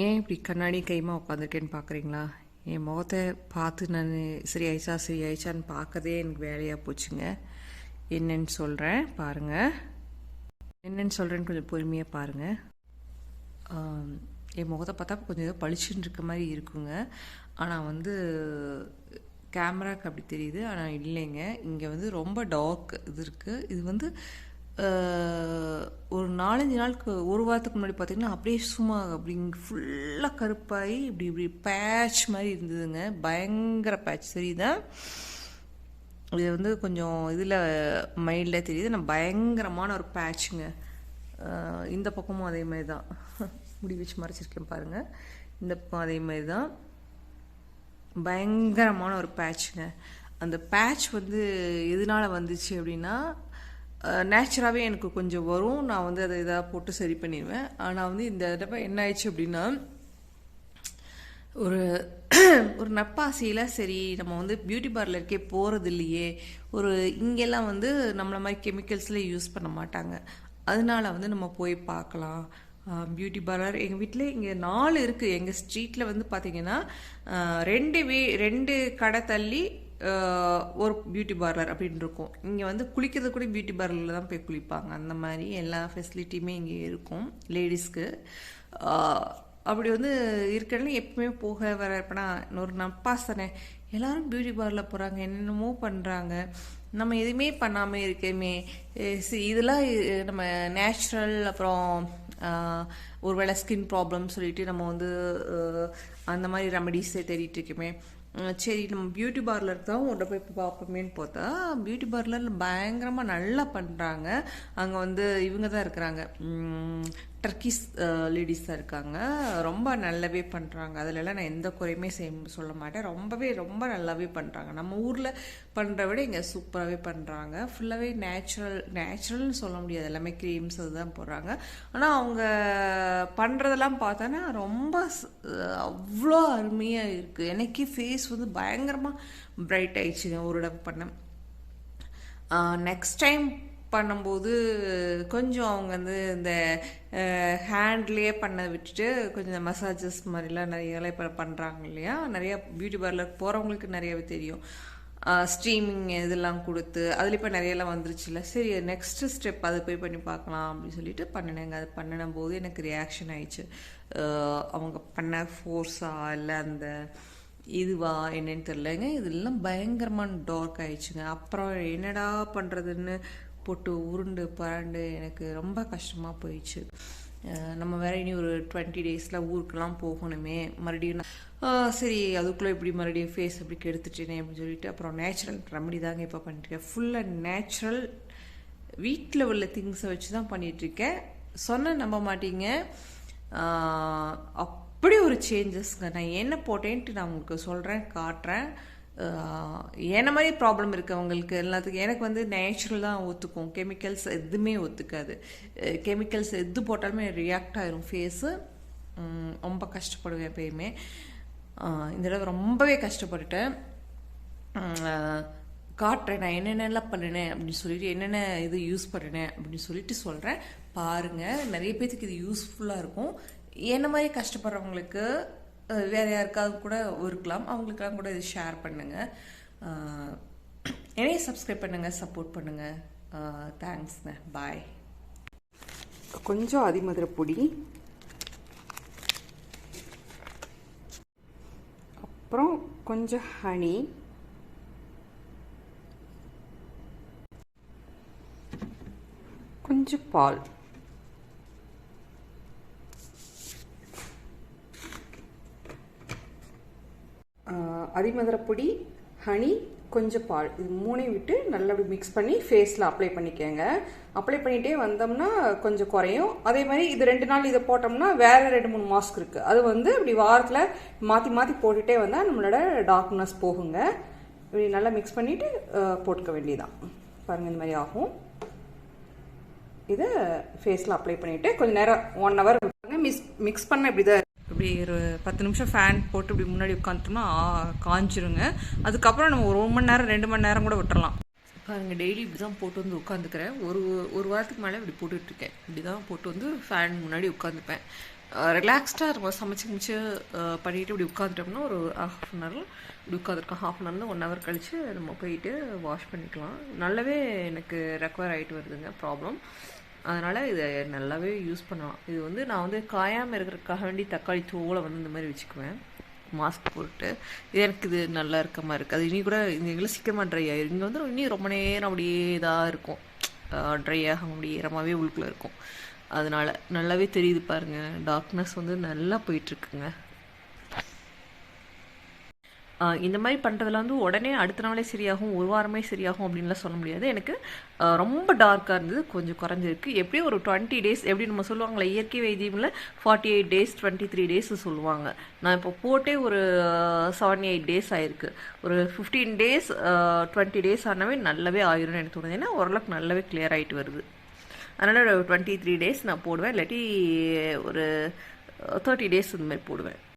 ஏன் இப்படி கண்ணாடி கைமா உட்காந்துருக்கேன்னு பார்க்குறீங்களா? என் முகத்தை பார்த்து நான் சரி ஆயிடுச்சா சரி ஆயிடுச்சான்னு பார்க்கதே எனக்கு வேலையாக போச்சுங்க. என்னன்னு சொல்கிறேன் பாருங்கள் என்னன்னு சொல்கிறேன்னு கொஞ்சம் பொறுமையாக பாருங்கள் என் முகத்தை பார்த்தா கொஞ்சம் ஏதோ பளிச்சுன்னு இருக்க மாதிரி இருக்குங்க. ஆனால் வந்து கேமராக்கு அப்படி தெரியுது ஆனால் இல்லைங்க. இங்கே வந்து ரொம்ப டார்க் இது இருக்குது இது வந்து ஒரு நாலஞ்சு நாளுக்கு ஒரு வாரத்துக்கு முன்னாடி பார்த்தீங்கன்னா அப்படியே சும்மா அப்படி ஃபுல்லாக கருப்பாகி இப்படி இப்படி பேட்ச் மாதிரி இருந்ததுங்க. பயங்கர பேட்ச் தெரியுதா? இது வந்து கொஞ்சம் இதில் மைல்டாக தெரியுது. நான் பயங்கரமான ஒரு பேட்சுங்க இந்த பக்கமும் அதே மாதிரி தான். முடி வச்சு மறைச்சிருக்கேன் பாருங்கள் இந்த பக்கம் அதே மாதிரி தான். பயங்கரமான ஒரு பேட்சுங்க அந்த பேட்ச் வந்து எதனால வந்துச்சு அப்படின்னா நேச்சுராகவே எனக்கு கொஞ்சம் வரும். நான் வந்து அதை இதாக போட்டு சரி பண்ணிடுவேன். ஆனால் வந்து இந்த தடவை என்ன ஆயிடுச்சு அப்படின்னா ஒரு ஒரு நப்பாசையில் சரி நம்ம வந்து பியூட்டி பார்லருக்கே போகிறது இல்லையே. ஒரு இங்கெல்லாம் வந்து நம்மளை மாதிரி கெமிக்கல்ஸ்லேயே யூஸ் பண்ண மாட்டாங்க. அதனால வந்து நம்ம போய் பார்க்கலாம். பியூட்டி பார்லர் எங்கள் வீட்டில் இங்கே நாலு இருக்குது எங்கள் ஸ்ட்ரீட்டில் வந்து பார்த்தீங்கன்னா ரெண்டு வீ ரெண்டு கடை தள்ளி ஒரு பியூட்டி பார்லர் அப்படின்னு இருக்கும். இங்கே வந்து குளிக்கிறது கூட பியூட்டி பார்லரில் தான் போய் குளிப்பாங்க. அந்த மாதிரி எல்லா ஃபெசிலிட்டியுமே இங்கே இருக்கும் லேடிஸ்க்கு அப்படி வந்து இருக்கிறதுல எப்பவுமே போக வர இப்போனா ஒரு நப்பாஸ் தானே. எல்லாரும் பியூட்டி பார்லர் போகிறாங்க என்னென்னமோ பண்ணுறாங்க நம்ம எதுவுமே பண்ணாமல் இருக்கேமே. சி- இதெல்லாம் நம்ம நேச்சுரல் அப்புறம் ஒரு ஒருவேளை ஸ்கின் ப்ராப்ளம் சொல்லிட்டு நம்ம வந்து அந்த மாதிரி ரெமடிஸே தேடிட்டு இருக்கோமே. சரி நம்ம பியூட்டி பார்லருக்கு தான் உள்ள போய் பார்ப்போமேன்னு பார்த்தா பியூட்டி பார்லரில் பயங்கரமாக நல்லா பண்ணுறாங்க அங்கே வந்து இவங்க தான் இருக்கிறாங்க. டர்க்கிஸ் லேடிஸ் uh, தான் இருக்காங்க. ரொம்ப நல்லாவே பண்ணுறாங்க அதுலலாம் நான் எந்த குறையுமே செய் சொல்ல மாட்டேன். ரொம்பவே ரொம்ப நல்லாவே பண்ணுறாங்க நம்ம ஊரில் பண்ணுற விட இங்கே சூப்பராகவே பண்ணுறாங்க ஃபுல்லாகவே நேச்சுரல் நேச்சுரல்னு சொல்ல முடியாது. எல்லாமே க்ரீம்ஸ் அதுதான் போடுறாங்க. ஆனால் அவங்க பண்ணுறதெல்லாம் பார்த்தோன்னா ரொம்ப அவ்வளோ அருமையாக இருக்குது எனக்கே ஃபேஸ் வந்து பயங்கரமாக பிரைட் ஆயிடுச்சுங்க. ஒரு இடம் பண்ணேன் நெக்ஸ்ட் டைம் பண்ணும்போது கொஞ்சம் அவங்க வந்து இந்த ஹேண்ட்லேயே பண்ண விட்டுட்டு கொஞ்சம் இந்த மசாஜஸ் மாதிரிலாம் நிறையலாம் இப்போ பண்ணுறாங்க இல்லையா? நிறையா பியூட்டி பார்லர் போகிறவங்களுக்கு நிறையவே தெரியும். ஸ்ட்ரீமிங் இதெல்லாம் கொடுத்து அதில் இப்போ நிறையெல்லாம் வந்துருச்சுல சரி நெக்ஸ்ட்டு ஸ்டெப் அது போய் பண்ணி பார்க்கலாம் அப்படின்னு சொல்லிட்டு பண்ணினேங்க. அது பண்ணின போது எனக்கு ரியாக்ஷன் ஆயிடுச்சு. அவங்க பண்ண ஃபோர்ஸா இல்லை அந்த இதுவா என்னன்னு தெரிலங்க இதெல்லாம் பயங்கரமான டார்க் ஆயிடுச்சுங்க. அப்புறம் என்னடா பண்ணுறதுன்னு போட்டு உருண்டு பரண்டு எனக்கு ரொம்ப கஷ்டமாக போயிடுச்சு. நம்ம வேற இனி ஒரு டுவெண்ட்டி டேஸில் ஊருக்கெல்லாம் போகணுமே. மறுபடியும் நான், சரி அதுக்குள்ளே இப்படி மறுபடியும் ஃபேஸ் அப்படி கெடுத்துட்டேனே அப்படின்னு சொல்லிட்டு அப்புறம் நேச்சுரல் ரெமடி தாங்க இப்போ பண்ணிட்டுருக்கேன். ஃபுல்லாக நேச்சுரல் வீட்டில் உள்ள திங்ஸை வச்சு தான் பண்ணிகிட்ருக்கேன் சொன்ன நம்ப மாட்டீங்க. அப்படி ஒரு சேஞ்சஸ்ங்க நான் என்ன போட்டேன்ட்டு நான் உங்களுக்கு சொல்கிறேன் காட்டுறேன். என்ன மாதிரி ப்ராப்ளம் இருக்கவங்களுக்கு எல்லாத்துக்கும் எனக்கு வந்து நேச்சுரல் தான் ஒத்துக்கும். கெமிக்கல்ஸ் எதுவுமே ஒத்துக்காது. கெமிக்கல்ஸ் எது போட்டாலுமே ரியாக்ட் ஆயிரும். ஃபேஸு ரொம்ப கஷ்டப்படுவேன் எப்பயுமே. இந்த தடவை ரொம்பவே கஷ்டப்பட்டுட்டேன். காட்டுறேன். நான் என்னென்னலாம் பண்ணினேன் அப்படின்னு சொல்லிட்டு என்னென்ன இது யூஸ் பண்ணினேன் அப்படின்னு சொல்லிட்டு சொல்கிறேன் பாருங்கள் நிறைய பேத்துக்கு இது யூஸ்ஃபுல்லாக இருக்கும். என்ன மாதிரி கஷ்டப்படுறவங்களுக்கு வேறு யாருக்காவது கூட இருக்கலாம். அவங்களுக்கெல்லாம் கூட இது ஷேர் பண்ணுங்கள் என்னையும் சப்ஸ்கிரைப் பண்ணுங்கள் சப்போர்ட் பண்ணுங்கள் தேங்க்ஸ்ண்ணே பாய் கொஞ்சம் அதிமதுரை பொடி. அப்புறம் கொஞ்சம் ஹனி கொஞ்சம் பால். அதிமதுரப்பொடி ஹனி கொஞ்சம் பால். இது மூணையும் விட்டு நல்லா மிக்ஸ் பண்ணி ஃபேஸில் அப்ளை பண்ணிக்கோங்க. அப்ளை பண்ணிகிட்டே வந்தோம்னா கொஞ்சம் குறையும். அதே மாதிரி இது ரெண்டு நாள் இதை போட்டோம்னா வேறு ரெண்டு மூணு மாஸ்க் இருக்குது அது வந்து இப்படி வாரத்தில் மாற்றி மாற்றி போட்டுகிட்டே வந்தால் நம்மளோட டார்க்னஸ் போகுங்க. இப்படி நல்லா மிக்ஸ் பண்ணிவிட்டு போட்டுக்க வேண்டியதான் பாருங்கள் இந்த மாதிரி ஆகும். இதை ஃபேஸில் அப்ளை பண்ணிவிட்டு கொஞ்சம் நேரம் ஒன் ஹவர் மிக்ஸ் மிக்ஸ் பண்ண இப்படி தான் இப்படி ஒரு பத்து நிமிஷம் ஃபேன் போட்டு இப்படி முன்னாடி உட்காந்துட்டோம்னா காஞ்சிருங்க. அதுக்கப்புறம் நம்ம ஒரு மணி நேரம் ரெண்டு மணி நேரம் கூட விட்டுறலாம். பாருங்க டெய்லி இப்படி தான் போட்டு வந்து உட்காந்துக்கிறேன் ஒரு ஒரு வாரத்துக்கு மேலே இப்படி போட்டுட்ருக்கேன் இப்படி தான் போட்டு வந்து ஃபேன் முன்னாடி உட்காந்துப்பேன் ரிலாக்ஸ்டாக இருக்கும் சமைச்சு மிச்சு பண்ணிவிட்டு இப்படி உட்காந்துட்டோம்னா ஒரு ஹாஃப் அன் ஹவரில் இப்படி உட்காந்துருக்கோம் half an hour one hour கழித்து நம்ம போயிட்டு வாஷ் பண்ணிக்கலாம். நல்லாவே எனக்கு ரெக்கவர் ஆகிட்டு வருதுங்க ப்ராப்ளம் அதனால் இதை நல்லாவே யூஸ் பண்ணலாம். இது வந்து நான் வந்து காயாமல் இருக்கிறதுக்காக வேண்டி தக்காளி தோலை வந்து இந்த மாதிரி வச்சுக்குவேன். மாஸ்க் போட்டு. இது எனக்கு இது நல்லா இருக்க மாதிரி இருக்குது அது இனி கூட இந்த எங்களை சீக்கிரமாக ட்ரை ஆயிரும். இங்கே வந்து இன்னும் ரொம்ப நேரம் அப்படியே இதாக இருக்கும். ட்ரை ஆக முடிய ஈரமாகவே உள்ளுக்குள்ளே இருக்கும். அதனால் நல்லாவே தெரியுது பாருங்கள் டார்க்னஸ் வந்து நல்லா போயிட்டுருக்குங்க இந்த மாதிரி பண்ணுறதுல வந்து உடனே அடுத்த நாளே சரியாகும் ஒரு வாரமே சரியாகும் அப்படின்லாம் சொல்ல முடியாது. எனக்கு ரொம்ப டார்க்காக இருந்தது கொஞ்சம் குறைஞ்சிருக்கு. எப்படியும் ஒரு டுவெண்ட்டி டேஸ் எப்படி நம்ம சொல்லுவாங்களே இயற்கை வைத்தியமில் forty eight days twenty three days சொல்லுவாங்க. நான் இப்போ போட்டே ஒரு செவன் எயிட் டேஸ் ஆயிருக்கு. ஒரு ஃபிஃப்டீன் டேஸ் டுவெண்ட்டி டேஸ் ஆனாவே நல்லாவே ஆயிரும்னு எனக்கு தோணுது. ஏன்னா ஓரளவுக்கு நல்லாவே கிளியர் ஆகிட்டு வருது. அதனால் டுவெண்ட்டி த்ரீ டேஸ் நான் போடுவேன். இல்லாட்டி ஒரு தேர்ட்டி டேஸ் இந்த மாதிரி போடுவேன்.